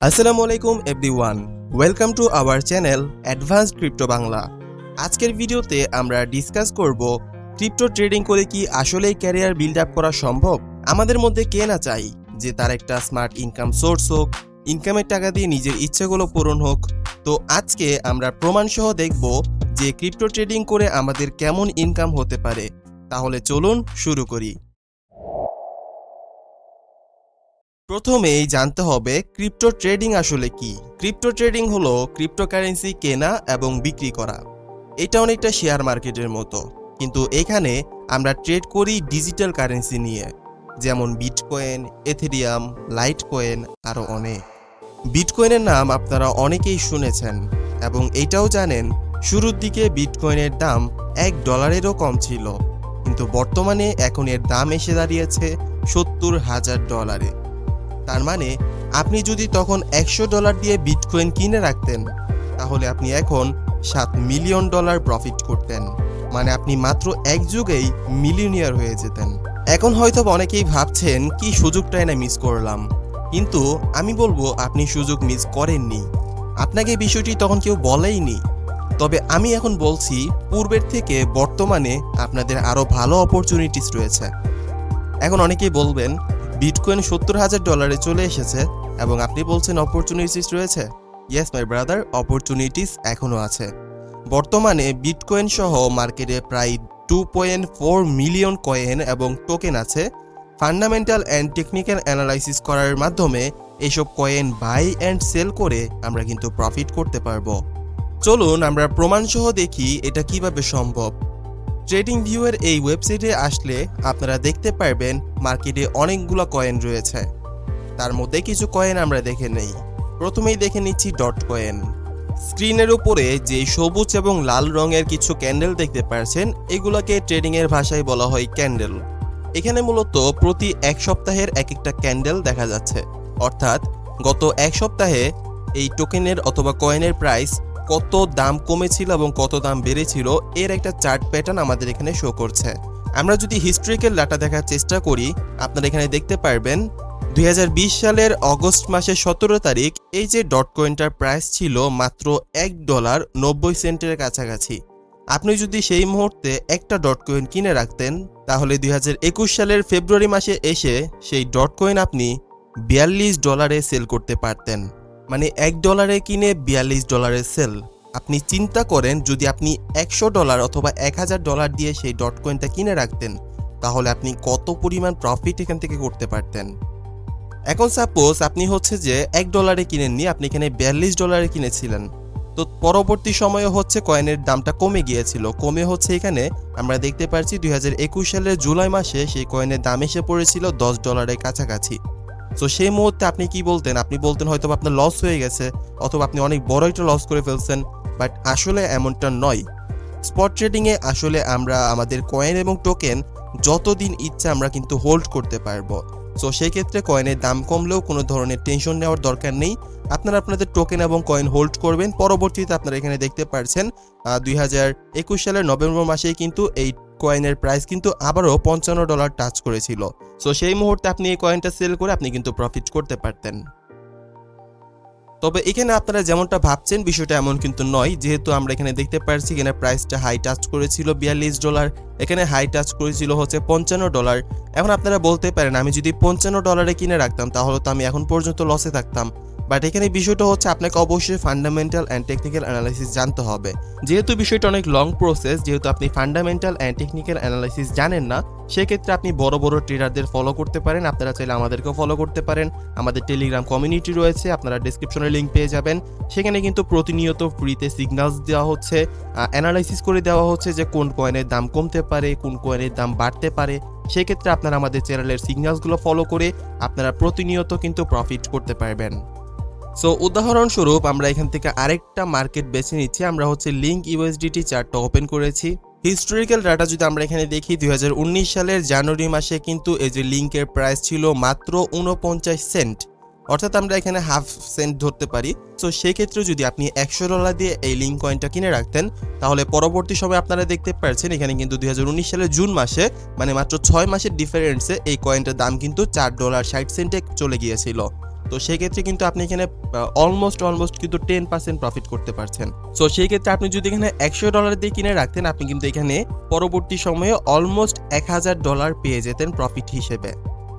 আসসালামু আলাইকুম everyone welcome to our channel advanced crypto Bangla আজকের ভিডিওতে আমরা ডিসকাস করব ক্রিপ্টো ট্রেডিং করে কি আসলেই ক্যারিয়ার বিল্ড আপ করা সম্ভব? আমাদের মধ্যে কে না চাই যে তার একটা স্মার্ট ইনকাম সোর্স হোক ইনকামের টাকা দিয়ে নিজের ইচ্ছেগুলো পূরণ হোক? তো আজকে আমরা প্রমাণ সহ দেখব যে ক্রিপ্টো ট্রেডিং করে আমাদের কেমন ইনকাম হতে পারে। তাহলে চলুন শুরু করি। প্রথমেই জানতে হবে ক্রিপ্টো ট্রেডিং আসলে কি? ক্রিপ্টো ট্রেডিং হলো ক্রিপ্টোকারেন্সি কেনা এবং বিক্রি করা। এটা অনেকটা শেয়ার মার্কেটের মতো। কিন্তু এখানে আমরা ট্রেড করি ডিজিটাল কারেন্সি নিয়ে, যেমন বিটকয়েন এথেরিয়াম লাইট কয়েন আরও অনেক। বিটকয়েনের নাম আপনারা অনেকেই শুনেছেন এবং এটাও জানেন, শুরুর দিকে বিটকয়েনের দাম এক ডলারেরও কম ছিল, কিন্তু বর্তমানে এখন এর দাম এসে দাঁড়িয়েছে সত্তর হাজার ডলারে। তার মানে আপনি যদি তখন একশো ডলার দিয়ে বিটকয়েন কিনে রাখতেন, তাহলে আপনি এখন সাত মিলিয়ন ডলার প্রফিট করতেন। মানে আপনি মাত্র এক যুগেই মিলিয়নিয়ার হয়ে যেতেন। এখন হয়তো অনেকেই ভাবছেন, কি সুযোগটাই না মিস করলাম। কিন্তু আমি বলব, আপনি সুযোগ মিস করেননি। আপনাকে বিষয়টি তখন কেউ বলেইনি। তবে আমি এখন বলছি, পূর্বের থেকে বর্তমানে আপনাদের আরও ভালো অপরচুনিটিস রয়েছে। এখন অনেকেই বলবেন বিটকয়েন সত্তর হাজার ডলারে চলে এসেছে এবং আপনি বলছেন অপরচুনিটিস রয়েছে? ইয়েস মাই ব্রাদার অপরচুনিটিস এখনও আছে। বর্তমানে বিটকয়েন সহ মার্কেটে প্রায় two point four million coin এবং টোকেন আছে। ফান্ডামেন্টাল অ্যান্ড টেকনিক্যাল অ্যানালাইসিস করার মাধ্যমে এইসব কয়েন বাই অ্যান্ড সেল করে আমরা কিন্তু প্রফিট করতে পারব। চলুন আমরা প্রমাণসহ দেখি এটা কীভাবে সম্ভব। ট্রেডিং ভিউয়ের এই ওয়েবসাইটে আসলে আপনারা দেখতে পারবেন মার্কেটে অনেকগুলো কয়েন রয়েছে। তার মধ্যে কিছু কয়েন আমরা দেখে নেই। প্রথমেই দেখে নিচ্ছি ডট কয়েন স্ক্রিনের উপরে যে সবুজ এবং লাল রঙের কিছু ক্যান্ডেল দেখতে পাচ্ছেন এগুলোকে ট্রেডিং এর ভাষায় বলা হয় ক্যান্ডেল এখানে মূলত প্রতি এক সপ্তাহের এক একটা ক্যান্ডেল দেখা যাচ্ছে। অর্থাৎ গত এক সপ্তাহে এই টোকেনের অথবা কয়েনের প্রাইস কত দাম কমেছিল এবং কত দাম বেড়েছিল, এর একটা চার্ট প্যাটার্ন আমাদের এখানে শো করছে। আমরা যদি হিস্ট্রিক্যাল ডাটা দেখার চেষ্টা করি, আপনারা এখানে দেখতে পারবেন, দুই হাজার বিশ সালের অগস্ট মাসের সতেরো তারিখ, এই যে ডট কয়েনটার প্রাইস ছিল মাত্র এক ডলার নব্বই সেন্টের কাছাকাছি। আপনি যদি সেই মুহূর্তে একটা ডট কয়েন কিনে রাখতেন, তাহলে দুই হাজার একুশ সালের ফেব্রুয়ারি মাসে এসে সেই ডট কয়েন আপনি বিয়াল্লিশ ডলারে সেল করতে পারতেন। মানে এক ডলারে কিনে বিয়াল্লিশ ডলারের সেল। আপনি চিন্তা করেন, যদি আপনি একশো ডলার অথবা এক হাজার ডলার দিয়ে সেই ডট কয়েনটা কিনে রাখতেন, তাহলে আপনি কত পরিমাণ প্রফিট এখান থেকে করতে পারতেন। এখন সাপোজ আপনি হচ্ছে যে এক ডলারে কিনেননি, আপনি এখানে বিয়াল্লিশ ডলারে কিনেছিলেন। তো পরবর্তী সময়ে হচ্ছে কয়েনের দামটা কমে গিয়েছিল। কমে হচ্ছে এখানে, আমরা দেখতে পাচ্ছি দুই হাজার একুশ সালের জুলাই মাসে সেই কয়েনের দাম এসে পড়েছিল দশ ডলারের কাছাকাছি। তো সেই মুহূর্তে আপনি কি বলতেন? আপনি বলতেন হয়তো আপনার লস হয়ে গেছে, অথবা আপনি অনেক বড় একটা লস করে ফেলছেন বাট আসলে এমনটা নয়। স্পট ট্রেডিংয়ে আসলে আমরা আমাদের কয়েন এবং টোকেন যতদিন ইচ্ছা আমরা কিন্তু হোল্ড করতে পারব। সো সেই ক্ষেত্রে কয়েনের দাম কমলেও কোনো ধরনের টেনশন নেওয়ার দরকার নেই। আপনারা আপনাদের টোকেন এবং কয়েন হোল্ড করবেন। পরবর্তীতে আপনারা এখানে দেখতে পারছেন দুই হাজার একুশ সালের নভেম্বর মাসেই কিন্তু এই কয়েনের প্রাইস কিন্তু আবারও পঞ্চান্ন ডলার টাচ করেছিল। সো সেই মুহূর্তে আপনি এই কয়েনটা সেল করে আপনি কিন্তু প্রফিট করতে পারতেন। তবে এখানে আপনারা যেমনটা ভাবছেন, বিষয়টা এমন কিন্তু নয়। যেহেতু আমরা এখানে দেখতে পাচ্ছি এখানে প্রাইসটা হাই টাচ করেছিল বিয়াল্লিশ ডলার এখানে হাই টাচ করেছিল হচ্ছে পঞ্চান্ন ডলার এখন আপনারা বলতে পারেন, আমি যদি পঞ্চান্ন ডলারে কিনে রাখতাম, তাহলে তো আমি এখন পর্যন্ত লসে থাকতাম। বাট এখানে বিষয়টা হচ্ছে আপনাকে অবশ্যই ফান্ডামেন্টাল অ্যান্ড টেকনিক্যাল অ্যানালাইসিস জানতে হবে। যেহেতু বিষয়টা অনেক লং প্রসেস যেহেতু আপনি ফান্ডামেন্টাল অ্যান্ড টেকনিক্যাল অ্যানালাইসিস জানেন না, সেক্ষেত্রে আপনি বড় বড় ট্রেডারদের ফলো করতে পারেন। আপনারা চাইলে আমাদেরকেও ফলো করতে পারেন। আমাদের টেলিগ্রাম কমিউনিটি রয়েছে, আপনারা ডিসক্রিপশনে লিঙ্ক পেয়ে যাবেন। সেখানে কিন্তু প্রতিনিয়ত ফ্রিতে সিগন্যালস দেওয়া হচ্ছে। অ্যানালাইসিস করে দেওয়া হচ্ছে যে কোন কয়েনের দাম কমতে পারে, কোন কয়েনের দাম বাড়তে পারে। সেক্ষেত্রে আপনারা আমাদের চ্যানেলের সিগন্যালসগুলো ফলো করে আপনারা প্রতিনিয়ত কিন্তু প্রফিট করতে পারবেন। সো উদাহরণস্বরূপ, আমরা এখান থেকে আরেকটা মার্কেট বেছে নিচ্ছি। আমরা হচ্ছে লিঙ্ক ইউএসডিটি চার্টটা ওপেন করেছি। হিস্টোরিক্যাল ডাটা যদি আমরা এখানে দেখি দু হাজার উনিশ সালের জানুয়ারি মাসে কিন্তু এই যে লিঙ্কের প্রাইস ছিল মাত্র উনপঞ্চাশ সেন্ট অর্থাৎ আমরা এখানে হাফ সেন্ট ধরতে পারি। সো সেক্ষেত্রে যদি আপনি একশো ডলার দিয়ে এই লিঙ্ক কয়েনটা কিনে রাখতেন, তাহলে পরবর্তী সময় আপনারা দেখতে পাচ্ছেন এখানে কিন্তু দুই হাজার উনিশ সালের জুন মাসে মানে মাত্র ছয় মাসের ডিফারেন্সে এই কয়েনটার দাম কিন্তু চার ডলার ষাট সেন্টে চলে গিয়েছিল। তো সেই ক্ষেত্রে কিন্তু আপনি এখানে অলমোস্ট অলমোস্ট কিন্তু টেন পার্সেন্ট প্রফিট করতে পারছেন। সো সেই ক্ষেত্রে আপনি যদি এখানে একশো ডলার দিয়ে কিনে রাখতেন, আপনি কিন্তু এখানে পরবর্তী সময়ে অলমোস্ট এক হাজার ডলার পেয়ে যেতেন প্রফিট হিসেবে।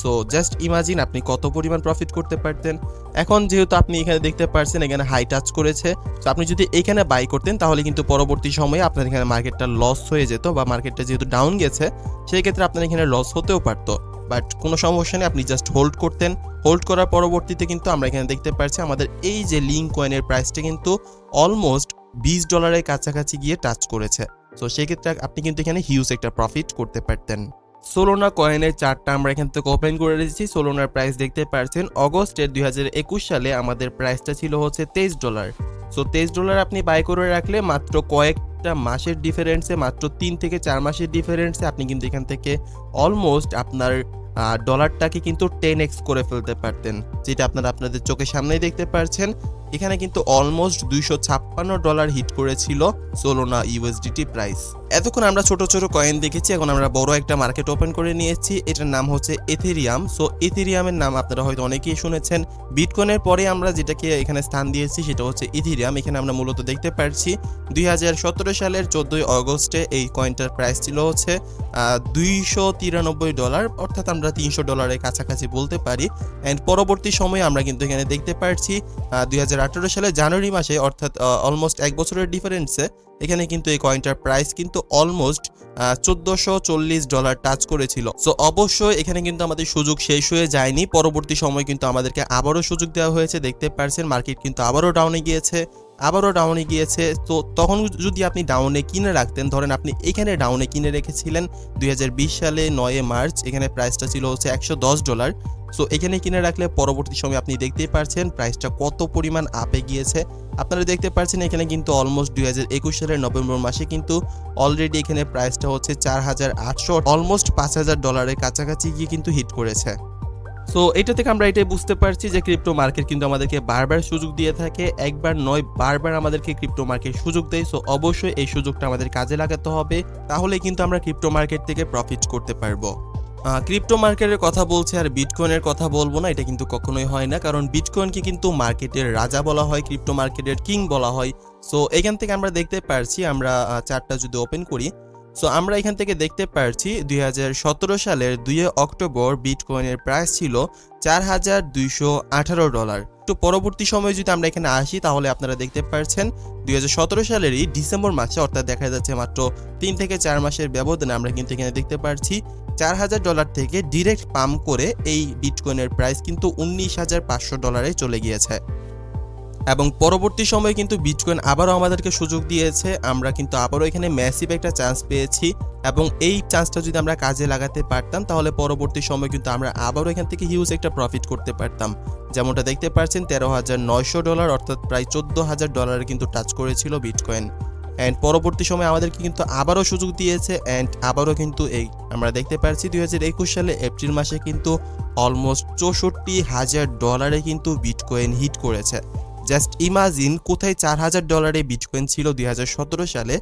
সো জাস্ট ইমাজিন আপনি কত পরিমাণ প্রফিট করতে পারতেন। এখন যেহেতু আপনি এখানে দেখতে পারছেন, এখানে হাই টাচ করেছে। তো আপনি যদি এখানে বাই করতেন, তাহলে কিন্তু পরবর্তী সময়ে আপনার এখানে মার্কেটটা লস হয়ে যেত বা মার্কেটটা যেহেতু ডাউন গেছে, সেই ক্ষেত্রে আপনার এখানে লস হতেও পারতো। বাট কোনো সমস্যা নেই, আপনি জাস্ট হোল্ড করতেন। হোল্ড করার পরবর্তীতে কিন্তু আমরা এখানে দেখতে পাচ্ছি আমাদের এই যে লিঙ্ক কয়েনের প্রাইসটা কিন্তু অলমোস্ট বিশ ডলারের কাছাকাছি গিয়ে টাচ করেছে। সো সেক্ষেত্রে আপনি কিন্তু এখানে হিউজ একটা প্রফিট করতে পারতেন। সোলোনা কয়েনের চারটা আমরা এখান থেকে ওপেন করে রেখেছি সোলোনার প্রাইস দেখতে পাচ্ছেন অগস্টের দুই হাজার একুশ সালে আমাদের প্রাইসটা ছিল হচ্ছে তেইশ ডলার সো তেইশ ডলার আপনি বাই করে রাখলে মাত্র কয়েকটা মাসের ডিফারেন্সে মাত্র তিন থেকে চার মাসের ডিফারেন্সে আপনি কিন্তু এখান থেকে অলমোস্ট আপনার ডলারটাকে কিন্তু টেন এক্স করে ফেলতে পারতেন, যেটা আপনারা আপনাদের চোখের সামনেই দেখতে পারছেন। এখানে কিন্তু অলমোস্ট দুইশো ছাপ্পান্ন ডলার হিট করেছিল সোলোনা ইউএসডিটি প্রাইস এতক্ষণ আমরা ছোট ছোট কয়েন দেখেছি, এখন আমরা বড় একটা মার্কেট ওপেন করে নিয়েছি। এটার নাম হচ্ছে এথেরিয়াম সো এথেরিয়ামের নাম আপনারা হয়তো অনেকেই শুনেছেন। বিটকয়েনের পরে আমরা যেটাকে এখানে স্থান দিয়েছি, সেটা হচ্ছে ইথেরিয়াম এখানে আমরা মূলত দেখতে পাচ্ছি দুই সালের চোদ্দোই অগস্টে এই কয়েনটার প্রাইস ছিল হচ্ছে দুইশো তিরানব্বই ডলার অর্থাৎ আমরা তিনশো ডলারের কাছাকাছি বলতে পারি। অ্যান্ড পরবর্তী সময়ে আমরা কিন্তু এখানে দেখতে পাচ্ছি দুই সালে জানুয়ারি মাসে, অর্থাৎ অলমোস্ট এক বছরের ডিফারেন্সে এখানে কিন্তু এই কয়েনটার প্রাইস কিন্তু অলমোস্ট চোদ্দশো চল্লিশ ডলার টাচ করেছিল। সো অবশ্যই এখানে কিন্তু আমাদের সুযোগ শেষ হয়ে যায়নি। পরবর্তী সময় কিন্তু আমাদেরকে আবারও সুযোগ দেওয়া হয়েছে। দেখতে পারছেন মার্কেট কিন্তু আবারও ডাউনে গিয়েছে। আবারও ডাউনে গিয়েছে। তো তখন যদি আপনি ডাউনে কিনে রাখতেন, ধরেন আপনি এখানে ডাউনে কিনে রেখেছিলেন দুই হাজার বিশ সালে নয় মার্চ, এখানে প্রাইসটা ছিল হচ্ছে একশো দশ ডলার সো এখানে কিনে রাখলে পরবর্তী সময় আপনি দেখতেই পারছেন প্রাইসটা কত পরিমাণ আপে গিয়েছে। আপনারা দেখতে পাচ্ছেন এখানে কিন্তু অলমোস্ট দুই হাজার একুশ সালের নভেম্বর মাসে কিন্তু অলরেডি এখানে প্রাইসটা হচ্ছে চার হাজার আটশো অলমোস্ট পাঁচ হাজার ডলারের কাছাকাছি গিয়ে কিন্তু হিট করেছে। সো এটা থেকে আমরা এটাই বুঝতে পারছি যে ক্রিপ্টো মার্কেট কিন্তু আমাদেরকে বারবার সুযোগ দিয়ে থাকে, একবার নয়, বারবার আমাদেরকে ক্রিপ্টো মার্কেট সুযোগ দেয়। সো অবশ্যই এই সুযোগটা আমাদের কাজে লাগাতে হবে, তাহলে কিন্তু আমরা ক্রিপ্টো মার্কেট থেকে প্রফিট করতে পারব। ক্রিপ্টো মার্কেটের কথা বলছে আর বিটকয়েনের কথা বলব না, এটা কিন্তু কখনোই হয় না, কারণ বিটকয়েনকে কিন্তু মার্কেটের রাজা বলা হয় ক্রিপ্টো মার্কেটের কিং বলা হয়। সো এখান থেকে আমরা দেখতে পারছি, আমরা চারটা যদি ওপেন করি সো আমরা এখান থেকে দেখতে পারছি দুই হাজার সতেরো সালের দুই অক্টোবর বিটকয়েনের প্রাইস ছিল চার হাজার দুইশো আঠারো ডলার তো পরবর্তী সময়ে যদি আমরা এখানে আসি, তাহলে আপনারা দেখতে পাচ্ছেন দুই হাজার সতেরো সালেরই ডিসেম্বর মাসে, অর্থাৎ দেখা যাচ্ছে মাত্র তিন থেকে চার মাসের ব্যবধানে আমরা কিন্তু এখানে দেখতে পাচ্ছি চার হাজার ডলার থেকে ডিরেক্ট পাম্প করে এই বিটকয়েনের প্রাইস কিন্তু উনিশ হাজার পাঁচশো ডলারে চলে গিয়েছে। এবং পরবর্তী সময়ে কিন্তু বিটকয়েন আবারও আমাদেরকে সুযোগ দিয়েছে। আমরা কিন্তু আবারও এখানে ম্যাসিভ একটা চান্স পেয়েছি এবং এই চান্সটা যদি আমরা কাজে লাগাতে পারতাম, তাহলে পরবর্তী সময় কিন্তু আমরা আবারও এখান থেকে হিউজ একটা প্রফিট করতে পারতাম। যেমনটা দেখতে পাচ্ছেন, তেরো হাজার নয়শো ডলার অর্থাৎ প্রায় চোদ্দ হাজার ডলারে কিন্তু টাচ করেছিল বিটকয়েন অ্যান্ড পরবর্তী সময় আমাদেরকে কিন্তু আবারও সুযোগ দিয়েছে অ্যান্ড আবারও কিন্তু এই আমরা দেখতে পাচ্ছি দুই হাজার একুশ সালে এপ্রিল মাসে কিন্তু অলমোস্ট চৌষট্টি হাজার ডলারে কিন্তু বিটকয়েন হিট করেছে। জাস্ট ইমাজিন কোথায় চার হাজার ডলারে বিটকয়েন ছিল দুই হাজার সতেরো সালে,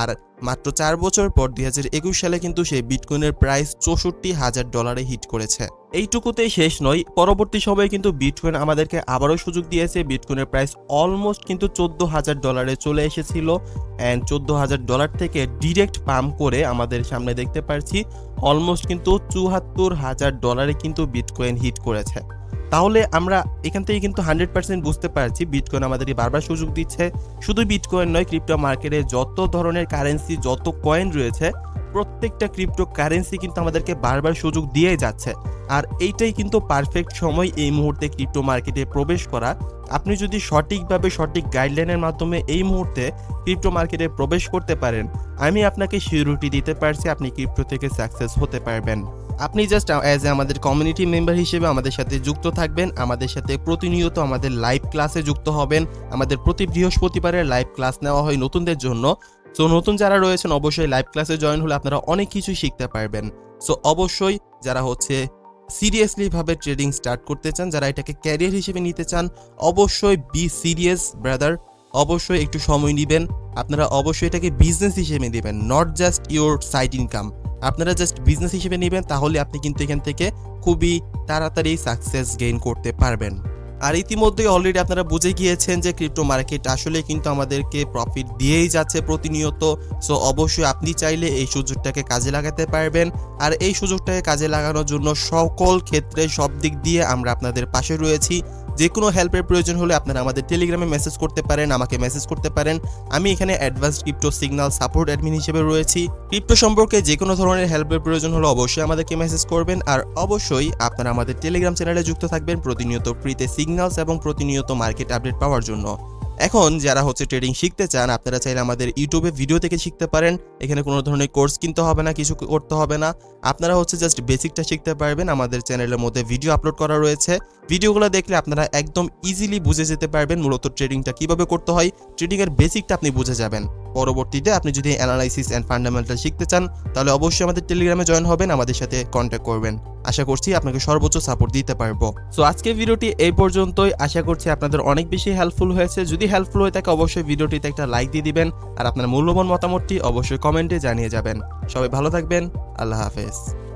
আর মাত্র চার বছর পর দুই হাজার একুশ সালে কিন্তু সেই বিটকয়েনের প্রাইস চৌষট্টি হাজার ডলারে হিট করেছে। এইটুকুতেই শেষ নয়, পরবর্তী সময়ে কিন্তু বিটকয়েন আমাদেরকে আবারও সুযোগ দিয়েছে। বিটকয়েনের প্রাইস অলমোস্ট কিন্তু চোদ্দ হাজার ডলারে চলে এসেছিল অ্যান্ড চোদ্দ হাজার ডলার থেকে ডিরেক্ট পাম্প করে আমাদের সামনে দেখতে পাচ্ছি অলমোস্ট কিন্তু চুহাত্তর হাজার ডলারে কিন্তু বিটকয়েন হিট করেছে। তাহলে আমরা এখান থেকে কিন্তু হান্ড্রেড পার্সেন্ট বুঝতে পারছি বিটকয়েন আমাদেরকে বারবার সুযোগ দিচ্ছে। শুধু বিটকয়েন নয় ক্রিপ্টো মার্কেটে যত ধরনের কারেন্সি যত কয়েন রয়েছে, প্রত্যেকটা ক্রিপ্টো কারেন্সি কিন্তু আমাদেরকে বারবার সুযোগ দিয়ে যাচ্ছে। আর এইটাই কিন্তু পারফেক্ট সময় এই মুহূর্তে ক্রিপ্টো মার্কেটে প্রবেশ করা। আপনি যদি সঠিকভাবে সঠিক গাইডলাইনের মাধ্যমে এই মুহূর্তে ক্রিপ্টো মার্কেটে প্রবেশ করতে পারেন, আমি আপনাকে সিউরিটি দিতে পারছি, আপনি ক্রিপ্টো থেকে সাকসেস হতে পারবেন। আপনি জাস্ট অ্যাজ এ আমাদের কমিউনিটি মেম্বার হিসেবে আমাদের সাথে যুক্ত থাকবেন, আমাদের সাথে প্রতিনিয়ত আমাদের লাইভ ক্লাসে যুক্ত হবেন, আমাদের প্রতি বৃহস্পতিবারের লাইভ ক্লাস নেওয়া হয় নতুনদের জন্য। সো নতুন যারা রয়েছেন, অবশ্যই লাইভ ক্লাসে জয়েন হলে আপনারা অনেক কিছুই শিখতে পারবেন। সো অবশ্যই যারা হচ্ছে সিরিয়াসলি ভাবে ট্রেডিং স্টার্ট করতে চান, যারা এটাকে ক্যারিয়ার হিসেবে নিতে চান, অবশ্যই বি সিরিয়াস ব্রাদার অবশ্যই একটু সময় নেবেন। আপনারা অবশ্যই এটাকে বিজনেস হিসেবে নেবেন not just your side income আপনারা জাস্ট বিজনেস হিসেবে নেবেন, তাহলে আপনি কিন্তু এখান থেকে খুবই তাড়াতাড়ি সাকসেস গেইন করতে পারবেন। আর ইতিমধ্যে অলরেডি আপনারা বুঝে গিয়েছেন যে ক্রিপ্টো মার্কেট আসলে কিন্তু আমাদেরকে প্রফিট দিয়েই যাচ্ছে প্রতিনিয়ত। সো অবশ্যই আপনি চাইলে এই সুযোগটাকে কাজে লাগাতে পারবেন। আর এই সুযোগটাকে কাজে লাগানোর জন্য সকল ক্ষেত্রে সব দিক দিয়ে আমরা আপনাদের পাশে রয়েছি। যে কোনো হেল্পের প্রয়োজন হলে আপনারা আমাদের টেলিগ্রামে মেসেজ করতে পারেন, আমাকে মেসেজ করতে পারেন। আমি এখানে advance crypto signal support admin হিসেবে রয়েছি। ক্রিপ্টো সম্পর্কে যে কোনো ধরনের হেল্পের প্রয়োজন হলে অবশ্যই আমাদেরকে মেসেজ করবেন। আর অবশ্যই আপনারা আমাদের টেলিগ্রাম চ্যানেলে যুক্ত থাকবেন প্রতিনিয়ত ফ্রিতে সিগনালস এবং প্রতিনিয়ত মার্কেট আপডেট পাওয়ার জন্য। এখন যারা হচ্ছে ট্রেডিং শিখতে চান, আপনারা চাইলে আমাদের ইউটিউবে ভিডিও থেকে শিখতে পারেন। এখানে কোনো ধরনের কোর্স কিনতে হবে না, কিছু করতে হবে না। আপনারা হচ্ছে জাস্ট বেসিকটা শিখতে পারবেন। আমাদের চ্যানেলের মধ্যে ভিডিও আপলোড করা রয়েছে। ভিডিওগুলো দেখলে আপনারা একদম ইজিলি বুঝে যেতে পারবেন মূলত ট্রেডিংটা কীভাবে করতে হয়। ট্রেডিংয়ের বেসিকটা আপনি বুঝে যাবেন। পরবর্তীতে আপনি যদি অ্যানালাইসিস অ্যান্ড ফান্ডামেন্টাল শিখতে চান, তাহলে অবশ্যই আমাদের টেলিগ্রামে জয়েন হবেন, আমাদের সাথে কন্ট্যাক্ট করবেন। আশা করছি আপনাকে সর্বোচ্চ সাপোর্ট দিতে পারব। সো আজকে ভিডিওটি এই পর্যন্তই। আশা করছি আপনাদের অনেক বেশি হেল্পফুল হয়েছে। যদি হেল্পফুল হয়ে থাকে অবশ্যই ভিডিওটিতে একটা লাইক দিয়ে দিবেন। আর আপনার মূল্যবান মতামতটি অবশ্যই কমেন্টে জানিয়ে যাবেন। সবাই ভালো থাকবেন। আল্লাহ হাফেজ।